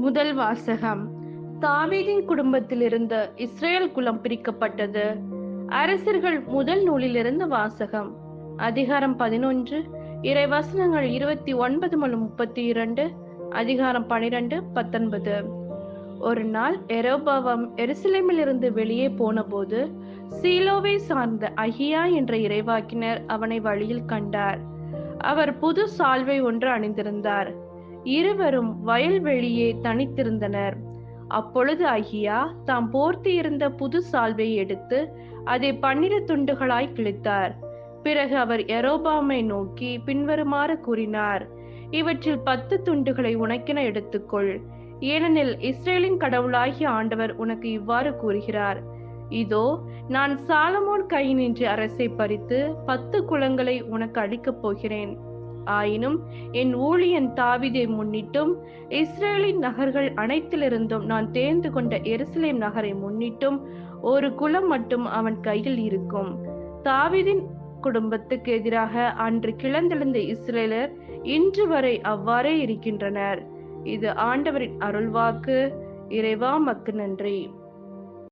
முதல் வாசகம். தாவீதின் குடும்பத்திலிருந்து இஸ்ரேல் குலம் பிரிக்கப்பட்டது. அரசர்கள் முதல் நூலிலிருந்து வாசகம். அதிகாரம் பதினொன்று இறை வசனங்கள் இருபத்தி ஒன்பது முதல் முப்பத்தி இரண்டு அதிகாரம் பனிரெண்டு பத்தொன்பது. ஒரு நாள் எரோபாவம் எருசலேமிலிருந்து வெளியே போனபோது சீலோவை சார்ந்த அஹியா என்ற இறைவாக்கினர் அவனை வழியில் கண்டார். அவர் புது சால்வை ஒன்று அணிந்திருந்தார். இருவரும் வயல்வெளியே தனித்திருந்தனர். அப்பொழுது அகியா தாம் போர்த்தியிருந்த புது சால்வை எடுத்து அதை பன்னிரு துண்டுகளாய் கிழித்தார். பிறகு அவர் எரோபாமை நோக்கி பின்வருமாறு கூறினார் இவற்றில் பத்து துண்டுகளை உனக்கென எடுத்துக்கொள். ஏனெனில் இஸ்ரேலின் கடவுளாகிய ஆண்டவர் உனக்கு இவ்வாறு கூறுகிறார் இதோ நான் சாலமோன் கையினின்று அரசை பறித்து பத்து குளங்களை உனக்கு அளிக்கப் போகிறேன். ஆயினும் என் ஊழியன் தாவிதை முன்னிட்டும் இஸ்ரேலின் நகர்கள் அனைத்திலிருந்தும் நான் தேர்ந்து கொண்ட எருசலேம் நகரை முன்னிட்டும் ஒரு குலம் மட்டும் அவன் கையில் இருக்கும். தாவிதின் குடும்பத்துக்கு எதிராக அன்று கிளந்தெழுந்த இஸ்ரேலர் இன்று வரை அவ்வாறே இருக்கின்றனர். இது ஆண்டவரின் அருள்வாக்கு. இறைவா மக்கு நன்றி.